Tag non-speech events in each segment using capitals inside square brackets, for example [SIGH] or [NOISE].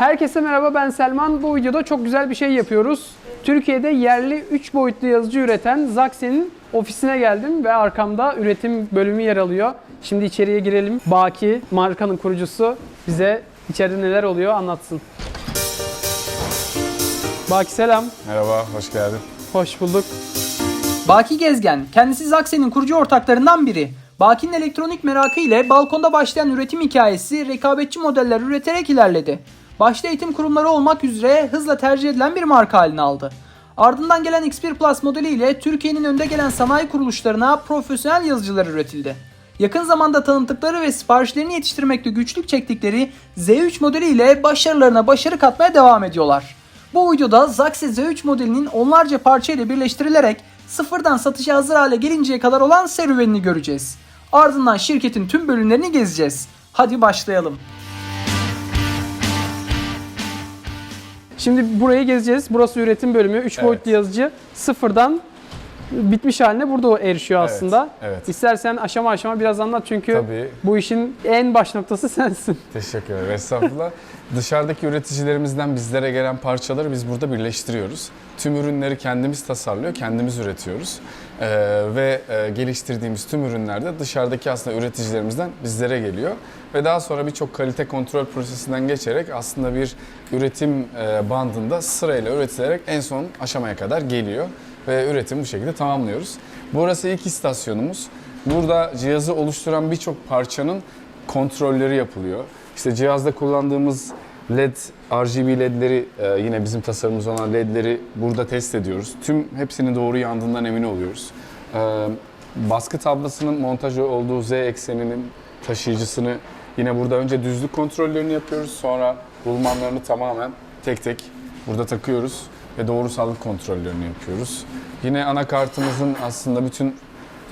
Herkese merhaba ben Selman. Bu videoda çok güzel bir şey yapıyoruz. Türkiye'de yerli 3 boyutlu yazıcı üreten Zaxxe'nin ofisine geldim ve arkamda üretim bölümü yer alıyor. Şimdi içeriye girelim. Baki, markanın kurucusu bize içeride neler oluyor anlatsın. Baki selam. Merhaba, hoş geldin. Hoş bulduk. Baki Gezgen, kendisi Zaxxe'nin kurucu ortaklarından biri. Baki'nin elektronik merakı ile balkonda başlayan üretim hikayesi rekabetçi modeller üreterek ilerledi. Başta eğitim kurumları olmak üzere hızla tercih edilen bir marka haline aldı. Ardından gelen X1 Plus modeli ile Türkiye'nin önde gelen sanayi kuruluşlarına profesyonel yazıcılar üretildi. Yakın zamanda tanıttıkları ve siparişlerini yetiştirmekte güçlük çektikleri Z3 modeli ile başarılarına başarı katmaya devam ediyorlar. Bu videoda Zaxxe Z3 modelinin onlarca parça ile birleştirilerek sıfırdan satışa hazır hale gelinceye kadar olan serüvenini göreceğiz. Ardından şirketin tüm bölümlerini gezeceğiz. Hadi başlayalım. Şimdi burayı gezeceğiz. Burası üretim bölümü. 3 Evet. boyutlu yazıcı sıfırdan bitmiş haline burada erişiyor Evet, aslında. evet. İstersen aşama aşama biraz anlat çünkü Tabii. bu işin en baş noktası [LAUGHS] sensin. Teşekkür ederim. Estağfurullah. [LAUGHS] Dışarıdaki üreticilerimizden bizlere gelen parçaları biz burada birleştiriyoruz. Tüm ürünleri kendimiz tasarlıyor, kendimiz üretiyoruz. Ee, ve e, geliştirdiğimiz tüm ürünler de dışarıdaki aslında üreticilerimizden bizlere geliyor. Ve daha sonra birçok kalite kontrol prosesinden geçerek aslında bir üretim e, bandında sırayla üretilerek en son aşamaya kadar geliyor. Ve üretimi bu şekilde tamamlıyoruz. Burası ilk istasyonumuz. Burada cihazı oluşturan birçok parçanın kontrolleri yapılıyor. İşte cihazda kullandığımız LED, RGB ledleri e, yine bizim tasarımımız olan ledleri burada test ediyoruz. Tüm hepsinin doğru yandığından emin oluyoruz. E, baskı tablasının montaj olduğu Z ekseninin taşıyıcısını yine burada önce düzlük kontrollerini yapıyoruz. Sonra bulmanlarını tamamen tek tek burada takıyoruz ve doğrusallık kontrollerini yapıyoruz. Yine anakartımızın aslında bütün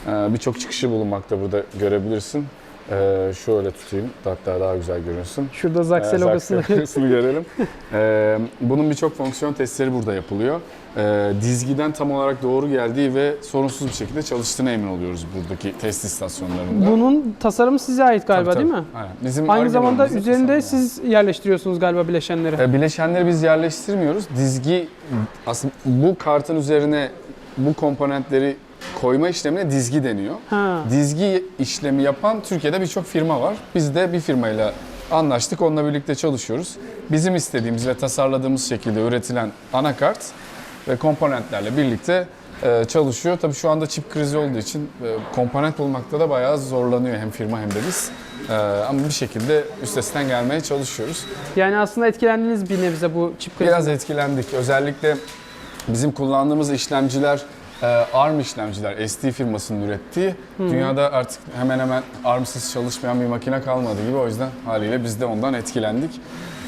ee, Birçok çıkışı bulunmakta burada görebilirsin. Ee, şöyle tutayım, hatta daha güzel görünsün. Şurada Zaxxe Ee, logosunu. Logosunu görelim. Ee, bunun birçok fonksiyon testleri burada yapılıyor. Ee, dizgiden tam olarak doğru geldiği ve sorunsuz bir şekilde çalıştığına emin oluyoruz buradaki test istasyonlarında. Bunun tasarımı size ait galiba Tabii, değil tabii. mi? Aynen. Bizim Aynı zamanda üzerinde yani. siz yerleştiriyorsunuz galiba bileşenleri. E, Bileşenleri biz yerleştirmiyoruz. Dizgi aslında bu kartın üzerine bu komponentleri koyma işlemine dizgi deniyor. Ha. Dizgi işlemi yapan Türkiye'de birçok firma var. Biz de bir firmayla anlaştık. Onunla birlikte çalışıyoruz. Bizim istediğimiz ve tasarladığımız şekilde üretilen anakart ve komponentlerle birlikte e, çalışıyor. Tabii şu anda çip krizi olduğu için e, komponent bulmakta da bayağı zorlanıyor hem firma hem de biz. E, Ama bir şekilde üstesinden gelmeye çalışıyoruz. Yani aslında etkilendiniz bir nebze bu çip krizinden. Biraz etkilendik. Özellikle bizim kullandığımız işlemciler e, ARM işlemciler, ST firmasının ürettiği. Dünyada artık hemen hemen ARM'sız çalışmayan bir makine kalmadı gibi. O yüzden haliyle biz de ondan etkilendik.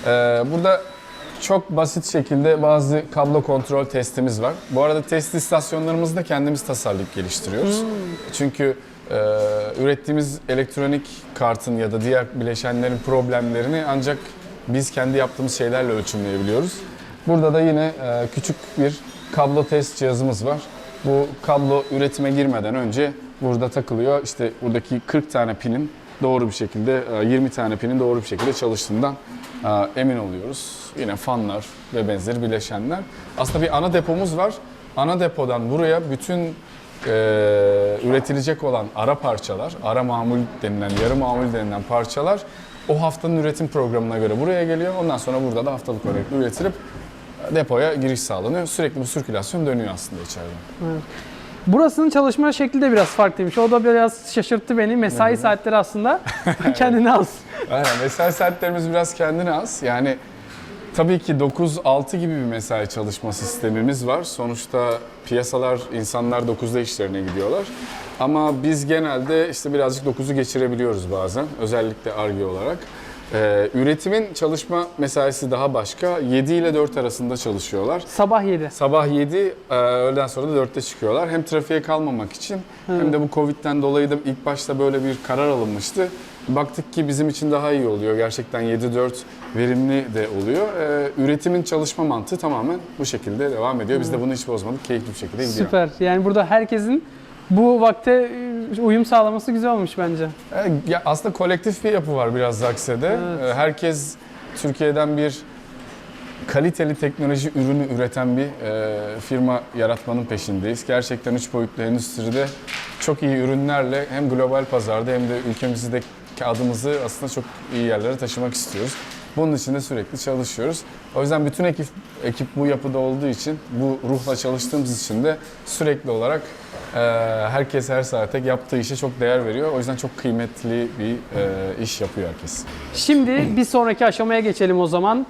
E, Burada çok basit şekilde bazı kablo kontrol testimiz var. Bu arada test istasyonlarımızı da kendimiz tasarlayıp geliştiriyoruz. Çünkü e, ürettiğimiz elektronik kartın ya da diğer bileşenlerin problemlerini ancak biz kendi yaptığımız şeylerle ölçümleyebiliyoruz. Burada da yine e, küçük bir kablo test cihazımız var. Bu kablo üretime girmeden önce burada takılıyor. İşte buradaki 40 tane pinin doğru bir şekilde, e, 20 tane pinin doğru bir şekilde çalıştığından e, emin oluyoruz. Yine fanlar ve benzeri bileşenler. Aslında bir ana depomuz var. Ana depodan buraya bütün e, üretilecek olan ara parçalar, ara mamul denilen, yarı mamul denilen parçalar o haftanın üretim programına göre buraya geliyor. Ondan sonra burada da haftalık olarak üretilip depoya giriş sağlanıyor. Sürekli bu sirkülasyon dönüyor aslında içeride. Burasının çalışma şekli de biraz farklıymış. O da biraz şaşırttı beni. Mesai saatleri aslında [LAUGHS] [LAUGHS] kendine az. Aynen mesai saatlerimiz biraz kendine az. Yani tabii ki 9-6 gibi bir mesai çalışma sistemimiz var. Sonuçta piyasalar, insanlar 9'da işlerine gidiyorlar. Ama biz genelde işte birazcık 9'u geçirebiliyoruz bazen. Özellikle ARGE olarak. Ee, üretimin çalışma mesaisi daha başka. 7 ile 4 arasında çalışıyorlar. Sabah 7. Sabah 7, e, öğleden sonra da 4'te çıkıyorlar. Hem trafiğe kalmamak için hem de bu Covid'den dolayı da ilk başta böyle bir karar alınmıştı. Baktık ki bizim için daha iyi oluyor. Gerçekten 7-4 verimli de oluyor. E, üretimin çalışma mantığı tamamen bu şekilde devam ediyor. Biz de bunu hiç bozmadık. Keyifli bir şekilde gidiyor. Süper. Yani burada herkesin bu vakte e, uyum sağlaması güzel olmuş bence. E, ya aslında kolektif bir yapı var biraz Zakse'de. Evet. E, herkes Türkiye'den bir kaliteli teknoloji ürünü üreten bir e, firma yaratmanın peşindeyiz. Gerçekten üç boyutlu endüstride çok iyi ürünlerle hem global pazarda hem de ülkemizdeki adımızı aslında çok iyi yerlere taşımak istiyoruz. Bunun için de sürekli çalışıyoruz. O yüzden bütün ekip, ekip bu yapıda olduğu için, bu ruhla çalıştığımız için de sürekli olarak herkes her saate yaptığı işe çok değer veriyor. O yüzden çok kıymetli bir e, iş yapıyor herkes. Şimdi bir sonraki aşamaya geçelim o zaman.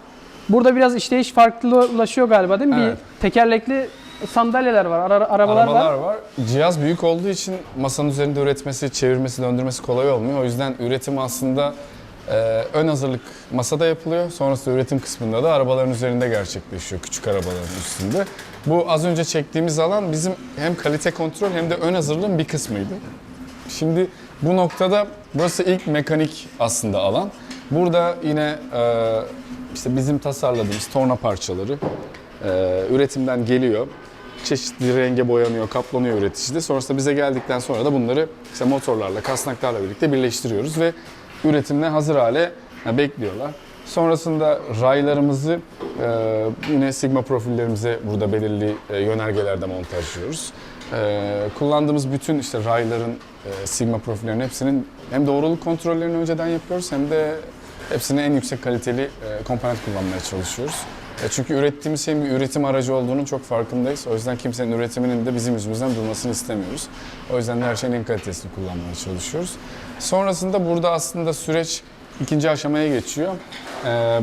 Burada biraz işleyiş farklılaşıyor galiba değil mi? Evet. Bir tekerlekli sandalyeler var, ara- arabalar, Arabalar var. var. Cihaz büyük olduğu için masanın üzerinde üretmesi, çevirmesi, döndürmesi kolay olmuyor. O yüzden üretim aslında e, ön hazırlık masada yapılıyor. Sonrasında üretim kısmında da arabaların üzerinde gerçekleşiyor. Küçük arabaların üstünde. Bu az önce çektiğimiz alan bizim hem kalite kontrol hem de ön hazırlığın bir kısmıydı. Şimdi bu noktada burası ilk mekanik aslında alan. Burada yine e, işte bizim tasarladığımız torna parçaları e, üretimden geliyor. Çeşitli renge boyanıyor, kaplanıyor üreticide. Sonrasında bize geldikten sonra da bunları işte motorlarla, kasnaklarla birlikte birleştiriyoruz ve üretimine hazır hale e, bekliyorlar. Sonrasında raylarımızı e, yine sigma profillerimize burada belirli e, yönergelerde montajlıyoruz. Kullandığımız bütün işte rayların, sigma profillerinin hepsinin hem doğruluk kontrollerini önceden yapıyoruz hem de hepsine en yüksek kaliteli komponent kullanmaya çalışıyoruz. E, çünkü ürettiğimiz şeyin bir üretim aracı olduğunun çok farkındayız. O yüzden kimsenin üretiminin de bizim yüzümüzden durmasını istemiyoruz. O yüzden de her şeyin en kalitesini kullanmaya çalışıyoruz. Sonrasında burada aslında süreç ikinci aşamaya geçiyor. E,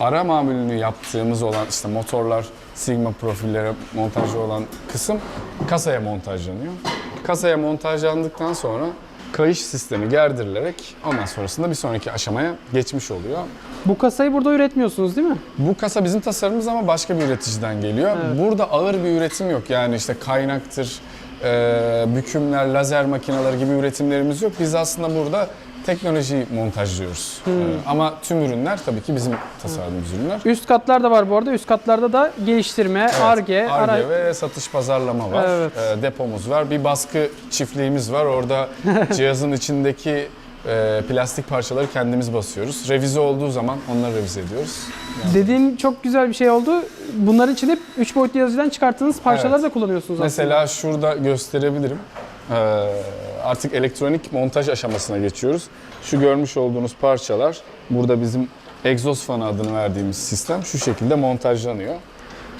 ara mamulünü yaptığımız olan işte motorlar, sigma profillere montajı olan kısım kasaya montajlanıyor. Kasaya montajlandıktan sonra kayış sistemi gerdirilerek ondan sonrasında bir sonraki aşamaya geçmiş oluyor. Bu kasayı burada üretmiyorsunuz değil mi? Bu kasa bizim tasarımımız ama başka bir üreticiden geliyor. Burada ağır bir üretim yok. Yani işte kaynaktır, e, bükümler, lazer makineleri gibi üretimlerimiz yok. Biz aslında burada teknolojiyi montajlıyoruz. E, ama tüm ürünler tabii ki bizim tasarladığımız ürünler. Üst katlar da var bu arada. Üst katlarda da geliştirme, Evet, ARGE, ara- Ar-Ge ve satış pazarlama var. Evet. E, depomuz var. Bir baskı çiftliğimiz var. Orada [LAUGHS] cihazın içindeki e, plastik parçaları kendimiz basıyoruz. Revize olduğu zaman onları revize ediyoruz. Dediğin çok güzel bir şey oldu. Bunların için hep 3 boyutlu yazıcıdan çıkarttığınız parçaları Evet. da kullanıyorsunuz Mesela şurada gösterebilirim. Ee, artık elektronik montaj aşamasına geçiyoruz. Şu görmüş olduğunuz parçalar, burada bizim egzoz fanı adını verdiğimiz sistem şu şekilde montajlanıyor.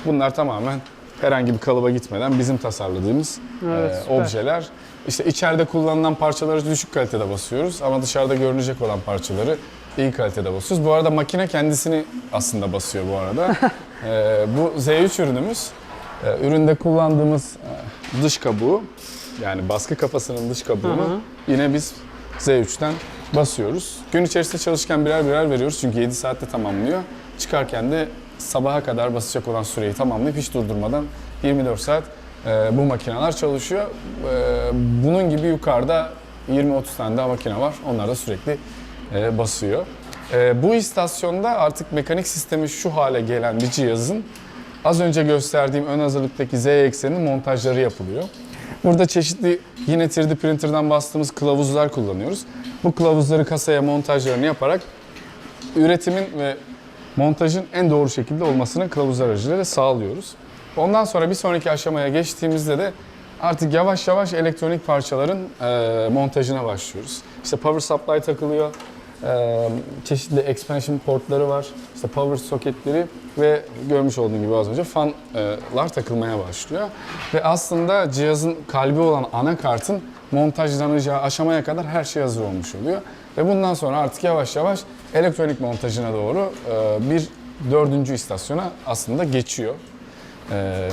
Bunlar tamamen herhangi bir kalıba gitmeden bizim tasarladığımız Evet, e, objeler. İşte içeride kullanılan parçaları düşük kalitede basıyoruz ama dışarıda görünecek olan parçaları iyi kalitede basıyoruz. Bu arada makine kendisini aslında basıyor bu arada. Ee, [LAUGHS] bu Z3 ürünümüz. Ee, üründe kullandığımız e, dış kabuğu yani baskı kafasının dış kabuğunu Hı hı. yine biz Z3'ten basıyoruz. Gün içerisinde çalışırken birer birer veriyoruz çünkü 7 saatte tamamlıyor. Çıkarken de sabaha kadar basacak olan süreyi tamamlayıp hiç durdurmadan 24 saat e, bu makineler çalışıyor. E, bunun gibi yukarıda 20-30 tane daha makine var. Onlar da sürekli e, basıyor. E, bu istasyonda artık mekanik sistemi şu hale gelen bir cihazın az önce gösterdiğim ön hazırlıktaki Z ekseninin montajları yapılıyor. Burada çeşitli yine 3D printer'dan bastığımız kılavuzlar kullanıyoruz. Bu kılavuzları kasaya montajlarını yaparak üretimin ve montajın en doğru şekilde olmasını kılavuzlar aracılığıyla sağlıyoruz. Ondan sonra bir sonraki aşamaya geçtiğimizde de artık yavaş yavaş elektronik parçaların e, montajına başlıyoruz. İşte power supply takılıyor, çeşitli expansion portları var, işte power soketleri ve görmüş olduğun gibi az önce fanlar takılmaya başlıyor. Ve aslında cihazın kalbi olan anakartın montajlanacağı aşamaya kadar her şey hazır olmuş oluyor. Ve bundan sonra artık yavaş yavaş elektronik montajına doğru e, bir dördüncü istasyona aslında geçiyor. E,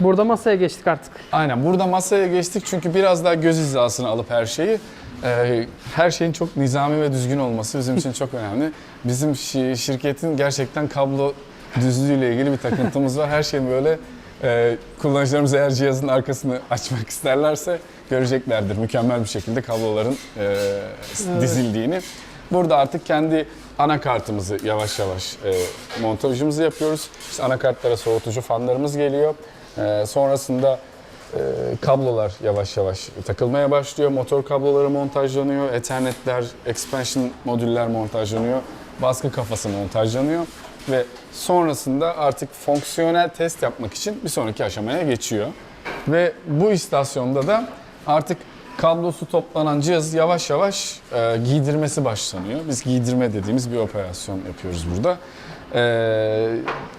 Burada masaya geçtik artık. Aynen burada masaya geçtik çünkü biraz daha göz hizasına alıp her şeyi e, her şeyin çok nizami ve düzgün olması bizim için çok önemli. Bizim şi- şirketin gerçekten kablo düzlüğüyle ilgili bir takıntımız var. Her şeyin böyle e, kullanıcılarımız eğer cihazın arkasını açmak isterlerse göreceklerdir mükemmel bir şekilde kabloların e, dizildiğini. Burada artık kendi anakartımızı yavaş yavaş e, montajımızı yapıyoruz. İşte anakartlara soğutucu fanlarımız geliyor. E, sonrasında e, kablolar yavaş yavaş takılmaya başlıyor. Motor kabloları montajlanıyor. Ethernetler, expansion modüller montajlanıyor. Baskı kafası montajlanıyor. ve sonrasında artık fonksiyonel test yapmak için bir sonraki aşamaya geçiyor. Ve bu istasyonda da artık kablosu toplanan cihaz yavaş yavaş e, giydirmesi başlanıyor. Biz giydirme dediğimiz bir operasyon yapıyoruz burada. E,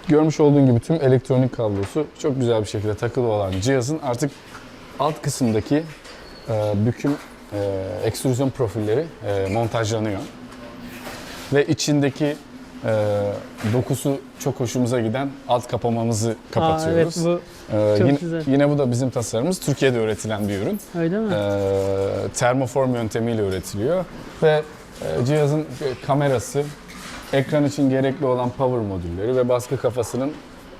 görmüş olduğun gibi tüm elektronik kablosu çok güzel bir şekilde takılı olan cihazın artık alt kısımdaki e, büküm e, ekstrüzyon profilleri e, montajlanıyor. Ve içindeki e, dokusu çok hoşumuza giden alt kapamamızı kapatıyoruz. Aa, evet Ee, Çok yine, güzel. yine bu da bizim tasarımımız. Türkiye'de üretilen bir ürün. bu. Öyle mi? Ee, termoform yöntemiyle üretiliyor. Ve e, cihazın e, kamerası, ekran için gerekli olan power modülleri ve baskı kafasının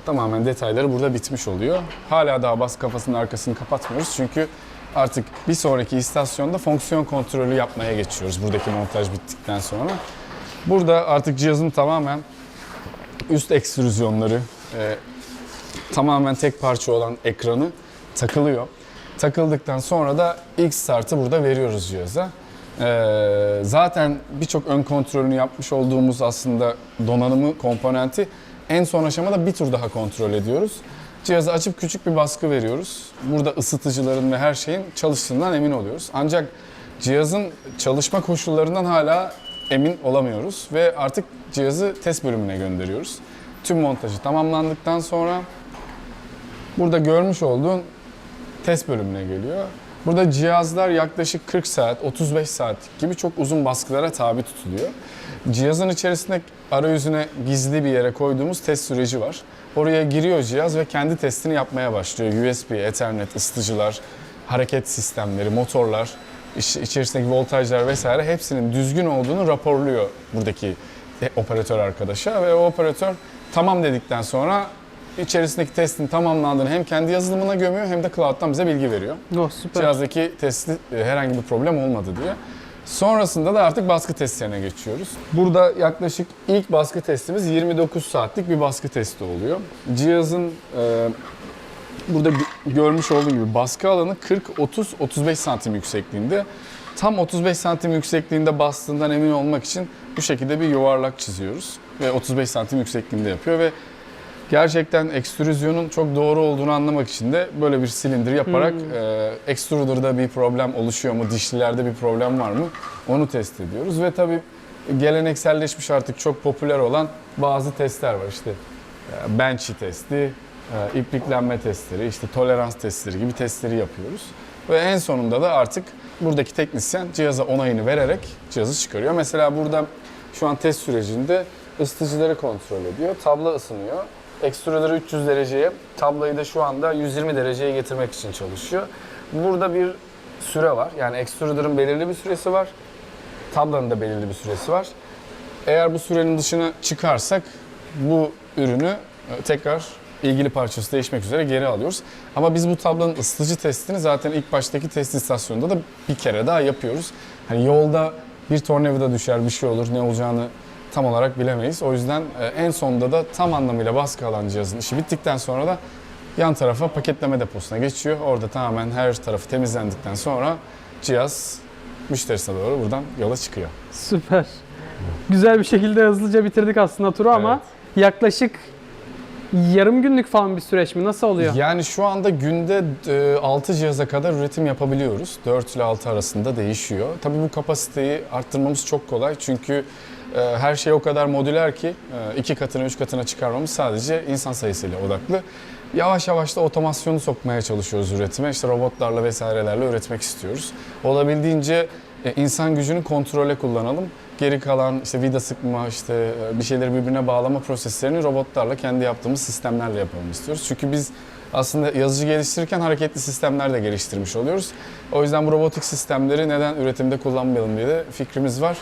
tamamen detayları burada bitmiş oluyor. Hala daha baskı kafasının arkasını kapatmıyoruz çünkü artık bir sonraki istasyonda fonksiyon kontrolü yapmaya geçiyoruz buradaki montaj bittikten sonra. Burada artık cihazın tamamen üst ekstrüzyonları, e, tamamen tek parça olan ekranı takılıyor. Takıldıktan sonra da ilk startı burada veriyoruz cihaza. Ee, zaten birçok ön kontrolünü yapmış olduğumuz aslında donanımı, komponenti en son aşamada bir tur daha kontrol ediyoruz. Cihazı açıp küçük bir baskı veriyoruz. Burada ısıtıcıların ve her şeyin çalıştığından emin oluyoruz. Ancak cihazın çalışma koşullarından hala emin olamıyoruz ve artık cihazı test bölümüne gönderiyoruz. Tüm montajı tamamlandıktan sonra burada görmüş olduğun test bölümüne geliyor. Burada cihazlar yaklaşık 40 saat, 35 saat gibi çok uzun baskılara tabi tutuluyor. Cihazın içerisinde arayüzüne gizli bir yere koyduğumuz test süreci var. Oraya giriyor cihaz ve kendi testini yapmaya başlıyor. USB, Ethernet, ısıtıcılar, hareket sistemleri, motorlar, iç- içerisindeki voltajlar vesaire hepsinin düzgün olduğunu raporluyor buradaki operatör arkadaşa ve o operatör tamam dedikten sonra içerisindeki testin tamamlandığını hem kendi yazılımına gömüyor hem de cloud'dan bize bilgi veriyor. Oh süper. Cihazdaki testi e, herhangi bir problem olmadı diye. Sonrasında da artık baskı testlerine geçiyoruz. Burada yaklaşık ilk baskı testimiz 29 saatlik bir baskı testi oluyor. Cihazın e, burada gö- görmüş olduğun gibi baskı alanı 40-30-35 santim yüksekliğinde. Tam 35 santim yüksekliğinde bastığından emin olmak için bu şekilde bir yuvarlak çiziyoruz. Ve 35 santim yüksekliğinde yapıyor ve gerçekten ekstrüzyonun çok doğru olduğunu anlamak için de böyle bir silindir yaparak e, extruder'da bir problem oluşuyor mu, dişlilerde bir problem var mı onu test ediyoruz. Ve tabii gelenekselleşmiş artık çok popüler olan bazı testler var işte e, Benchy testi, e, ipliklenme testleri, işte tolerans testleri gibi testleri yapıyoruz. Ve en sonunda da artık buradaki teknisyen cihaza onayını vererek cihazı çıkarıyor. Mesela burada şu an test sürecinde ısıtıcıları kontrol ediyor. Tablo ısınıyor. Extruder'ı 300 dereceye, tablayı da şu anda 120 dereceye getirmek için çalışıyor. Burada bir süre var. Yani extruder'ın belirli bir süresi var. Tablanın da belirli bir süresi var. Eğer bu sürenin dışına çıkarsak bu ürünü e, tekrar ilgili parçası değişmek üzere geri alıyoruz. Ama biz bu tablonun ısıtıcı testini zaten ilk baştaki test istasyonunda da bir kere daha yapıyoruz. Hani yolda bir tornavida düşer bir şey olur ne olacağını tam olarak bilemeyiz. O yüzden e, en sonunda da tam anlamıyla baskı alan cihazın işi bittikten sonra da yan tarafa paketleme deposuna geçiyor. Orada tamamen her tarafı temizlendikten sonra cihaz müşterisine doğru buradan yola çıkıyor. Süper. Güzel bir şekilde hızlıca bitirdik aslında turu ama yaklaşık yarım günlük falan bir süreç mi? Nasıl oluyor? Yani şu anda günde e, 6 cihaza kadar üretim yapabiliyoruz. 4 ile 6 arasında değişiyor. Tabii bu kapasiteyi arttırmamız çok kolay çünkü e, her şey o kadar modüler ki e, iki katına, üç katına çıkarmamız sadece insan sayısıyla odaklı. Yavaş yavaş da otomasyonu sokmaya çalışıyoruz üretime. İşte robotlarla vesairelerle üretmek istiyoruz. Olabildiğince insan gücünü kontrole kullanalım. Geri kalan işte vida sıkma, işte e, bir şeyleri birbirine bağlama proseslerini robotlarla kendi yaptığımız sistemlerle yapalım istiyoruz. Çünkü biz aslında yazıcı geliştirirken hareketli sistemler de geliştirmiş oluyoruz. O yüzden bu robotik sistemleri neden üretimde kullanmayalım diye de fikrimiz var.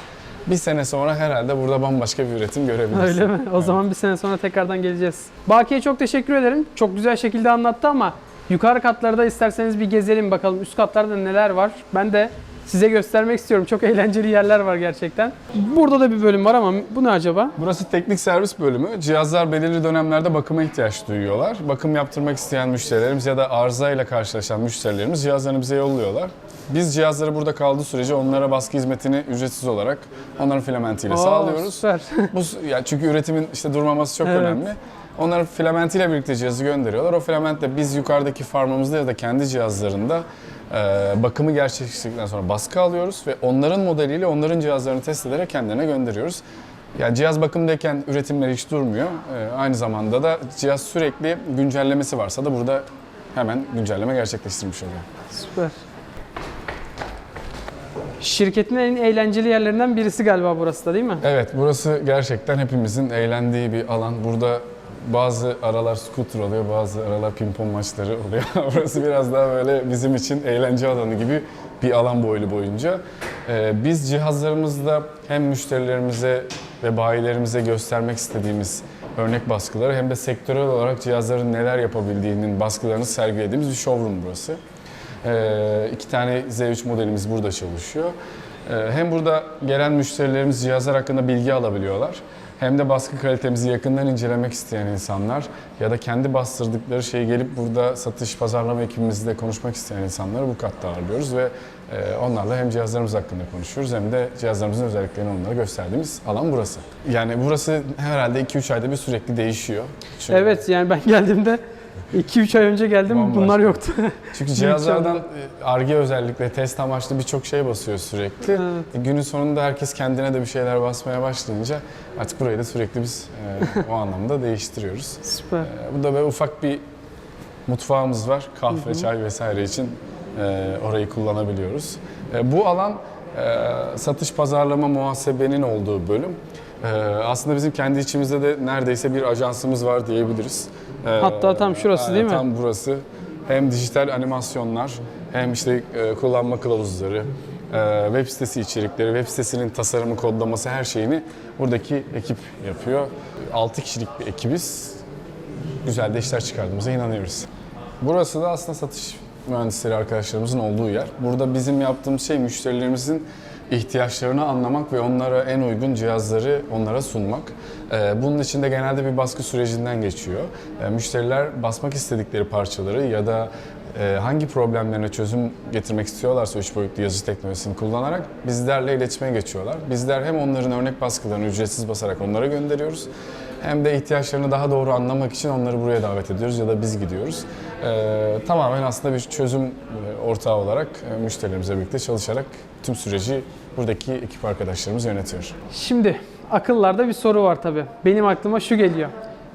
Bir sene sonra herhalde burada bambaşka bir üretim görebiliriz. Öyle mi? O Evet. zaman bir sene sonra tekrardan geleceğiz. Baki'ye çok teşekkür ederim. Çok güzel şekilde anlattı ama Yukarı katlarda isterseniz bir gezelim bakalım üst katlarda neler var. Ben de size göstermek istiyorum. Çok eğlenceli yerler var gerçekten. Burada da bir bölüm var ama bu ne acaba? Burası teknik servis bölümü. Cihazlar belirli dönemlerde bakıma ihtiyaç duyuyorlar. Bakım yaptırmak isteyen müşterilerimiz ya da arıza ile karşılaşan müşterilerimiz cihazlarını bize yolluyorlar. Biz cihazları burada kaldığı sürece onlara baskı hizmetini ücretsiz olarak onların filamentiyle Oo, sağlıyoruz. Süper. Bu ya çünkü üretimin işte durmaması çok Evet. önemli. Onların filamentiyle birlikte cihazı gönderiyorlar. O filamentle biz yukarıdaki farmımızda ya da kendi cihazlarında e, bakımı gerçekleştirdikten sonra baskı alıyoruz ve onların modeliyle onların cihazlarını test ederek kendilerine gönderiyoruz. Yani cihaz bakımdayken üretimleri hiç durmuyor. E, aynı zamanda da cihaz sürekli güncellemesi varsa da burada hemen güncelleme gerçekleştirmiş oluyor. Süper. Şirketin en eğlenceli yerlerinden birisi galiba burası da değil mi? Evet, burası gerçekten hepimizin eğlendiği bir alan. Burada bazı aralar scooter oluyor, bazı aralar pimpon maçları oluyor. [LAUGHS] burası biraz daha böyle bizim için eğlence alanı gibi bir alan boylu boyunca. Ee, biz cihazlarımızda hem müşterilerimize ve bayilerimize göstermek istediğimiz örnek baskıları hem de sektörel olarak cihazların neler yapabildiğinin baskılarını sergilediğimiz bir showroom burası. Ee, iki tane Z3 modelimiz burada çalışıyor. Ee, hem burada gelen müşterilerimiz cihazlar hakkında bilgi alabiliyorlar. Hem de baskı kalitemizi yakından incelemek isteyen insanlar ya da kendi bastırdıkları şeyi gelip burada satış, pazarlama ekibimizle konuşmak isteyen insanları bu katta ağırlıyoruz ve e, onlarla hem cihazlarımız hakkında konuşuyoruz hem de cihazlarımızın özelliklerini onlara gösterdiğimiz alan burası. Yani burası herhalde 2-3 ayda bir sürekli değişiyor. Çünkü- Evet yani ben geldiğimde 2-3 ay önce geldim Bambaşka. bunlar yoktu. [LAUGHS] Çünkü cihazlardan arge özellikle test amaçlı birçok şey basıyor sürekli. Evet. E, Günün sonunda herkes kendine de bir şeyler basmaya başlayınca artık burayı da sürekli biz e, o anlamda değiştiriyoruz. Süper. E, burada böyle ufak bir mutfağımız var. Kahve, çay vesaire için e, orayı kullanabiliyoruz. E, bu alan e, satış, pazarlama, muhasebenin olduğu bölüm. E, aslında bizim kendi içimizde de neredeyse bir ajansımız var diyebiliriz. Hatta tam şurası değil mi? Tam burası. Hem dijital animasyonlar, hem işte e, kullanma kılavuzları, e, web sitesi içerikleri, web sitesinin tasarımı, kodlaması her şeyini buradaki ekip yapıyor. 6 kişilik bir ekibiz. Güzel de işler çıkardığımıza inanıyoruz. Burası da aslında satış mühendisleri arkadaşlarımızın olduğu yer. Burada bizim yaptığımız şey müşterilerimizin ihtiyaçlarını anlamak ve onlara en uygun cihazları onlara sunmak. Ee, Bunun için de genelde bir baskı sürecinden geçiyor. Ee, Müşteriler basmak istedikleri parçaları ya da e, hangi problemlerine çözüm getirmek istiyorlarsa üç boyutlu yazıcı teknolojisini kullanarak bizlerle iletişime geçiyorlar. Bizler hem onların örnek baskılarını ücretsiz basarak onlara gönderiyoruz hem de ihtiyaçlarını daha doğru anlamak için onları buraya davet ediyoruz ya da biz gidiyoruz. Ee, tamamen aslında bir çözüm e, ortağı olarak e, müşterilerimizle birlikte çalışarak tüm süreci buradaki ekip arkadaşlarımız yönetiyor. Şimdi akıllarda bir soru var tabii. Benim aklıma şu geliyor.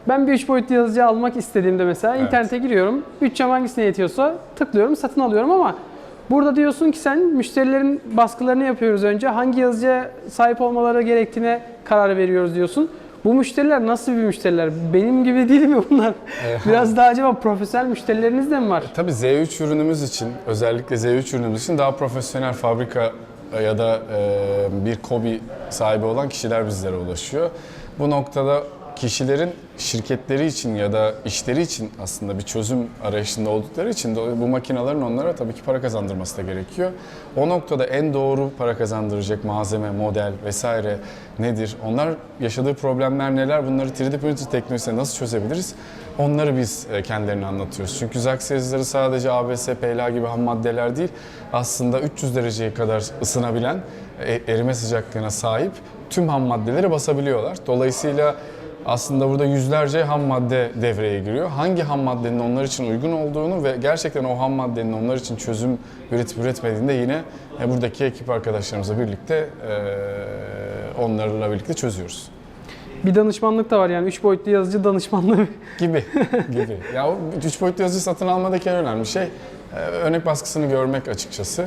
Ben bir 3 boyutlu yazıcı almak istediğimde mesela Evet. internete giriyorum. Bütçem hangisine yetiyorsa tıklıyorum, satın alıyorum ama burada diyorsun ki sen müşterilerin baskılarını yapıyoruz önce. Hangi yazıcıya sahip olmaları gerektiğine karar veriyoruz diyorsun. Bu müşteriler nasıl bir müşteriler? Benim gibi değil mi bunlar? Biraz daha acaba profesyonel müşterileriniz de mi var? Tabii Z3 ürünümüz için, özellikle Z3 ürünümüz için daha profesyonel fabrika ya da bir kobi sahibi olan kişiler bizlere ulaşıyor. Bu noktada kişilerin şirketleri için ya da işleri için aslında bir çözüm arayışında oldukları için de bu makinelerin onlara tabii ki para kazandırması da gerekiyor. O noktada en doğru para kazandıracak malzeme, model vesaire nedir? Onlar yaşadığı problemler neler? Bunları 3D printer teknolojisiyle nasıl çözebiliriz? Onları biz e, kendilerine anlatıyoruz. Çünkü ZAX yazıları sadece ABS, PLA gibi ham maddeler değil, aslında 300 dereceye kadar ısınabilen, e, erime sıcaklığına sahip tüm ham maddeleri basabiliyorlar. Dolayısıyla aslında burada yüzlerce ham madde devreye giriyor. Hangi ham maddenin onlar için uygun olduğunu ve gerçekten o ham maddenin onlar için çözüm üretip üretmediğini de yine e, buradaki ekip arkadaşlarımızla birlikte e, onlarla birlikte çözüyoruz. Bir danışmanlık da var yani 3 boyutlu yazıcı danışmanlığı. [LAUGHS] gibi gibi. Ya o üç boyutlu yazıcı satın almadaki en önemli şey e, örnek baskısını görmek açıkçası.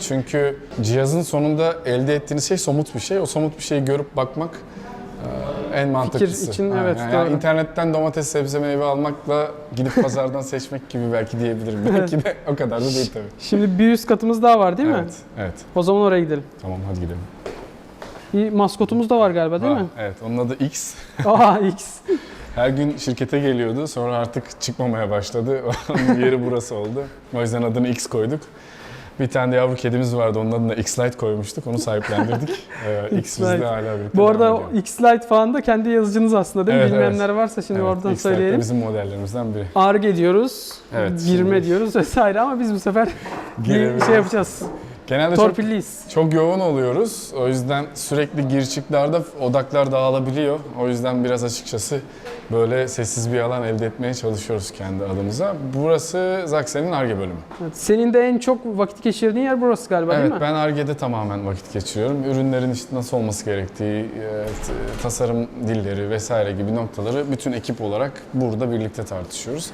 Çünkü cihazın sonunda elde ettiğiniz şey somut bir şey. O somut bir şeyi görüp bakmak en mantıklısı. için Aynen. evet, Yani doğru. internetten domates, sebze, meyve almakla gidip pazardan [LAUGHS] seçmek gibi belki diyebilirim. Belki de o kadar da değil tabii. Şimdi bir üst katımız daha var değil mi? Evet, evet. O zaman oraya gidelim. Tamam hadi gidelim. Bir maskotumuz da var galiba değil Var, mi? Evet, onun adı X. [LAUGHS] Aa X. [LAUGHS] Her gün şirkete geliyordu. Sonra artık çıkmamaya başladı. Onun yeri burası oldu. O yüzden adını X koyduk. Bir tane de yavru kedimiz vardı. Onun adını X-Lite koymuştuk. Onu sahiplendirdik. [LAUGHS] Ee, X bizde hala birlikte Bu arada. X-Lite falan da kendi yazıcınız aslında değil mi? Evet, Bilmeyenler varsa şimdi Evet, oradan X-Lite söyleyelim. bizim modellerimizden biri. Arge diyoruz, Evet, girme şimdi- diyoruz vesaire ama biz bu sefer bir şey yapacağız. Genelde çok Torpilliyiz. Çok yoğun oluyoruz. O yüzden sürekli gir çıklarda odaklar dağılabiliyor. O yüzden biraz açıkçası böyle sessiz bir alan elde etmeye çalışıyoruz kendi adımıza. Burası Zaksen'in ARGE bölümü. Evet, Senin de en çok vakit geçirdiğin yer burası galiba değil evet mi? ben ARGE'de tamamen vakit geçiriyorum. Ürünlerin işte nasıl olması gerektiği, e, tasarım dilleri vesaire gibi noktaları bütün ekip olarak burada birlikte tartışıyoruz.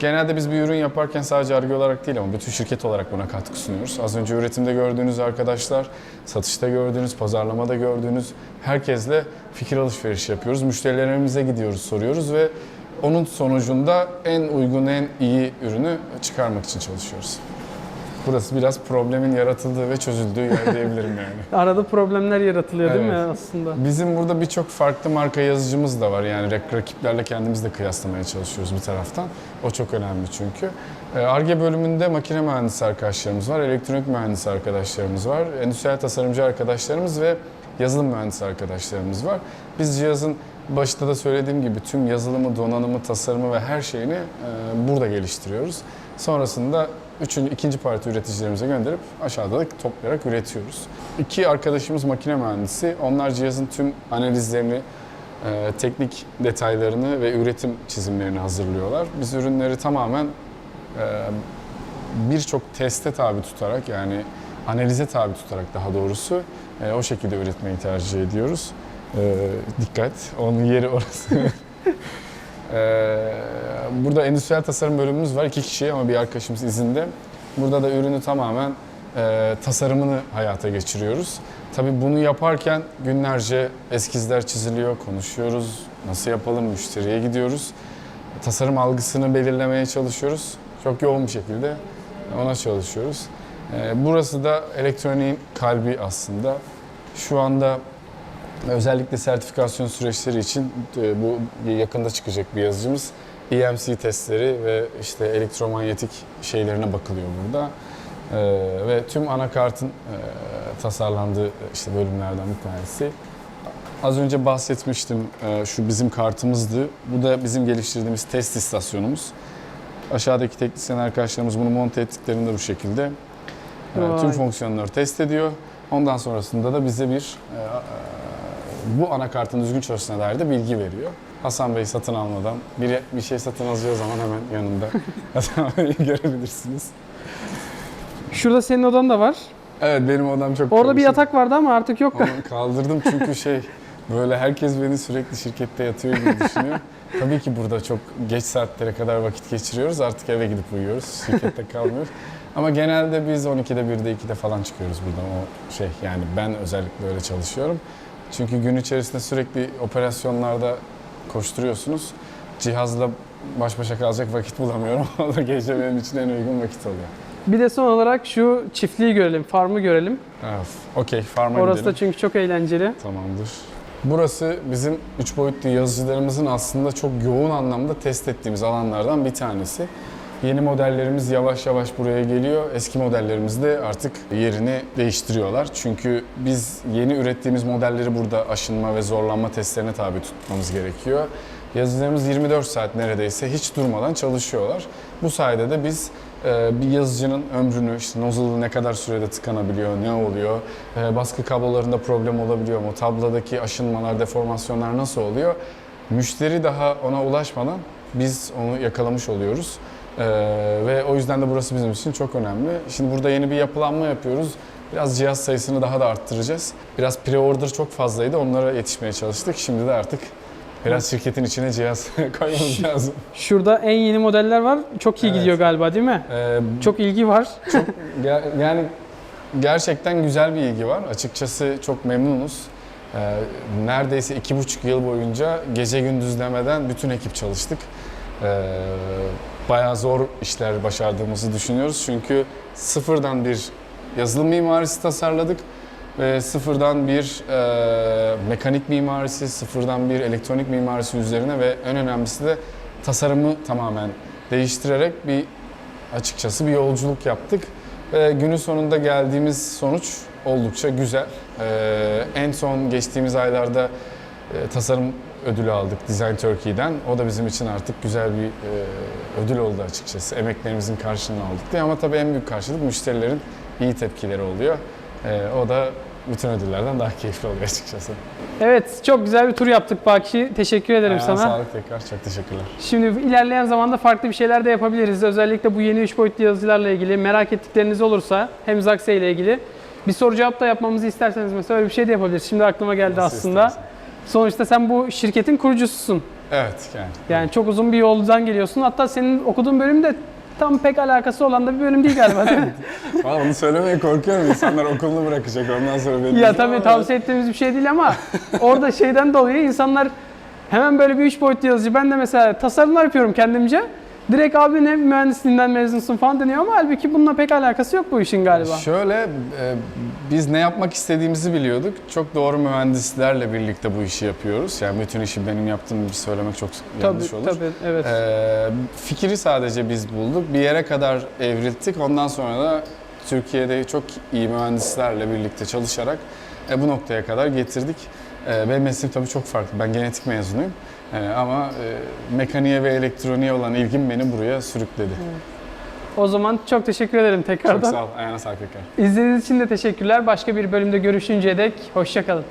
Genelde biz bir ürün yaparken sadece ARGE olarak değil ama bütün şirket olarak buna katkı sunuyoruz. Az önce üretimde gördüğünüz arkadaşlar, satışta gördüğünüz, pazarlamada gördüğünüz herkesle fikir alışverişi yapıyoruz. Müşterilerimize gidiyoruz, soruyoruz ve onun sonucunda en uygun, en iyi ürünü çıkarmak için çalışıyoruz. Burası biraz problemin yaratıldığı ve çözüldüğü yer [LAUGHS] diyebilirim yani. Arada problemler yaratılıyor değil mi Evet. aslında? Bizim burada birçok farklı marka yazıcımız da var. Yani rak- rakiplerle kendimiz de kıyaslamaya çalışıyoruz bir taraftan. O çok önemli çünkü. Ee, Arge bölümünde makine mühendisi arkadaşlarımız var, elektronik mühendisi arkadaşlarımız var, endüstriyel tasarımcı arkadaşlarımız ve yazılım mühendisi arkadaşlarımız var. Biz cihazın başta da söylediğim gibi tüm yazılımı, donanımı, tasarımı ve her şeyini e, burada geliştiriyoruz. Sonrasında üçüncü, ikinci parti üreticilerimize gönderip aşağıda da toplayarak üretiyoruz. İki arkadaşımız makine mühendisi. Onlar cihazın tüm analizlerini, e, teknik detaylarını ve üretim çizimlerini hazırlıyorlar. Biz ürünleri tamamen e, birçok teste tabi tutarak yani analize tabi tutarak daha doğrusu e, o şekilde üretmeyi tercih ediyoruz. E, dikkat, onun yeri orası. [LAUGHS] Ee, burada endüstriyel tasarım bölümümüz var. iki kişi ama bir arkadaşımız izinde. Burada da ürünü tamamen e, tasarımını hayata geçiriyoruz. Tabii bunu yaparken günlerce eskizler çiziliyor, konuşuyoruz. Nasıl yapalım, müşteriye gidiyoruz. Tasarım algısını belirlemeye çalışıyoruz. Çok yoğun bir şekilde ona çalışıyoruz. Ee, burası da elektroniğin kalbi aslında. Şu anda Özellikle sertifikasyon süreçleri için e, bu yakında çıkacak bir yazıcımız. EMC testleri ve işte elektromanyetik şeylerine bakılıyor burada. Ee, ve tüm anakartın e, tasarlandığı işte bölümlerden bir tanesi. Az önce bahsetmiştim e, şu bizim kartımızdı. Bu da bizim geliştirdiğimiz test istasyonumuz. Aşağıdaki teknisyen arkadaşlarımız bunu monte ettiklerinde bu şekilde e, tüm fonksiyonları test ediyor. Ondan sonrasında da bize bir e, bu anakartın düzgün çalıştığına dair de bilgi veriyor. Hasan Bey satın almadan biri bir şey satın alacağı zaman hemen yanında [LAUGHS] Hasan Bey'i görebilirsiniz. Şurada senin odan da var. Evet benim odam çok Orada bir yatak vardı ama artık yok. Onu kaldırdım çünkü şey böyle herkes beni sürekli şirkette yatıyor gibi düşünüyor. Tabii ki burada çok geç saatlere kadar vakit geçiriyoruz. Artık eve gidip uyuyoruz. Şirkette kalmıyoruz. Ama genelde biz 12'de 1'de 2'de falan çıkıyoruz buradan o şey yani ben özellikle öyle çalışıyorum. Çünkü gün içerisinde sürekli operasyonlarda koşturuyorsunuz. Cihazla baş başa kalacak vakit bulamıyorum. [LAUGHS] O da gece benim için en uygun vakit oluyor. Bir de son olarak şu çiftliği görelim, farmı görelim. Evet, okey farma Orası gidelim. da çünkü çok eğlenceli. Tamamdır. Burası bizim 3 boyutlu yazıcılarımızın aslında çok yoğun anlamda test ettiğimiz alanlardan bir tanesi. Yeni modellerimiz yavaş yavaş buraya geliyor. Eski modellerimiz de artık yerini değiştiriyorlar. Çünkü biz yeni ürettiğimiz modelleri burada aşınma ve zorlanma testlerine tabi tutmamız gerekiyor. Yazıcılarımız 24 saat neredeyse hiç durmadan çalışıyorlar. Bu sayede de biz e, bir yazıcının ömrünü, işte nozzle'ı ne kadar sürede tıkanabiliyor, ne oluyor, e, baskı kablolarında problem olabiliyor mu, tabladaki aşınmalar, deformasyonlar nasıl oluyor? Müşteri daha ona ulaşmadan biz onu yakalamış oluyoruz. E, ve o yüzden de burası bizim için çok önemli. Şimdi burada yeni bir yapılanma yapıyoruz. Biraz cihaz sayısını daha da arttıracağız. Biraz pre-order çok fazlaydı, onlara yetişmeye çalıştık. Şimdi de artık biraz şirketin içine cihaz [LAUGHS] koymamız lazım. Şurada en yeni modeller var. Çok iyi Evet. gidiyor galiba değil mi? E, Çok ilgi var. Ger- yani gerçekten güzel bir ilgi var. Açıkçası çok memnunuz. Ee, neredeyse iki buçuk yıl boyunca gece gündüz demeden bütün ekip çalıştık. Ee, bayağı zor işler başardığımızı düşünüyoruz. Çünkü sıfırdan bir yazılım mimarisi tasarladık. ve sıfırdan bir e, mekanik mimarisi, sıfırdan bir elektronik mimarisi üzerine ve en önemlisi de tasarımı tamamen değiştirerek bir açıkçası bir yolculuk yaptık. Ve günün sonunda geldiğimiz sonuç oldukça güzel. Ee, en son geçtiğimiz aylarda e, tasarım ödülü aldık Design Turkey'den. O da bizim için artık güzel bir e, ödül oldu açıkçası. Emeklerimizin karşılığını aldık diye ama tabii en büyük karşılık müşterilerin iyi tepkileri oluyor. Ee, o da bütün ödüllerden daha keyifli oluyor açıkçası. Evet çok güzel bir tur yaptık Baki. Teşekkür ederim Ayağına sana. sağlık tekrar. Çok teşekkürler. Şimdi ilerleyen zamanda farklı bir şeyler de yapabiliriz. Özellikle bu yeni 3 boyutlu yazıcılarla ilgili merak ettikleriniz olursa hem Zaxe ile ilgili bir soru cevap da yapmamızı isterseniz mesela öyle bir şey de yapabiliriz. Şimdi aklıma geldi Nasıl aslında. istersen. Sonuçta sen bu şirketin kurucususun. Evet yani. Yani çok uzun bir yoldan geliyorsun. Hatta senin okuduğun bölüm de tam pek alakası olan da bir bölüm değil galiba değil mi? [LAUGHS] Valla onu söylemeye korkuyorum. İnsanlar okulunu bırakacak ondan sonra beni. ya tabii tavsiye ettiğimiz bir şey değil ama orada şeyden dolayı insanlar hemen böyle bir üç boyutlu yazıcı. Ben de mesela tasarımlar yapıyorum kendimce. Direkt abi ne mühendisliğinden mezunsun falan deniyor ama halbuki bununla pek alakası yok bu işin galiba. Şöyle, e, biz ne yapmak istediğimizi biliyorduk. Çok doğru mühendislerle birlikte bu işi yapıyoruz. Yani bütün işi benim yaptığımı söylemek çok yanlış tabii olur. tabii evet. E, fikri sadece biz bulduk. Bir yere kadar evrilttik. Ondan sonra da Türkiye'de çok iyi mühendislerle birlikte çalışarak e, bu noktaya kadar getirdik. E, benim mesleğim tabii çok farklı. Ben genetik mezunuyum. E, ama e, mekaniğe ve elektroniğe olan ilgim beni buraya sürükledi. O zaman çok teşekkür ederim Çok tekrardan. sağ ol. Ayağına sağlık tekrar. İzlediğiniz için de teşekkürler. Başka bir bölümde görüşünceye dek hoşçakalın.